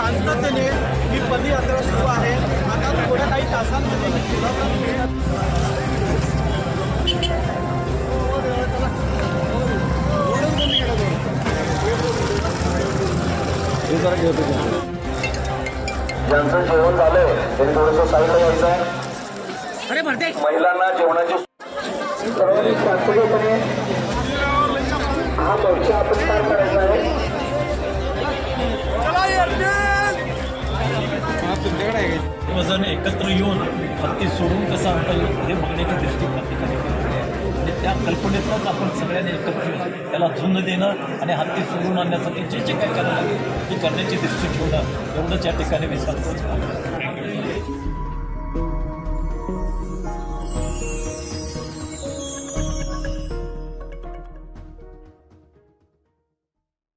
शांततेने ही पदयात्रा सुरू आहे. आता थोड्या काही तासांमध्ये ही. ज्यांचं जेवण झालंय त्यांनी थोडस साईडला यायचं आहे. महिलांना जेवणाची सर्वांनी शांततेपणे हा मोर्चा आपण पार करायचा आहे सर्वजण एकत्र येऊन हत्ती सोडून कसं आणता येईल हे बघण्याची दृष्टी प्रत्येकाने आणि त्या कल्पनेतच आपण सगळ्यांनी एकत्र येऊन त्याला झुंज देणं आणि हत्ती सोडून आणण्यासाठी जे जे काय करायला लागेल ते करण्याची दृष्टी ठेवणं एवढंच या ठिकाणी मी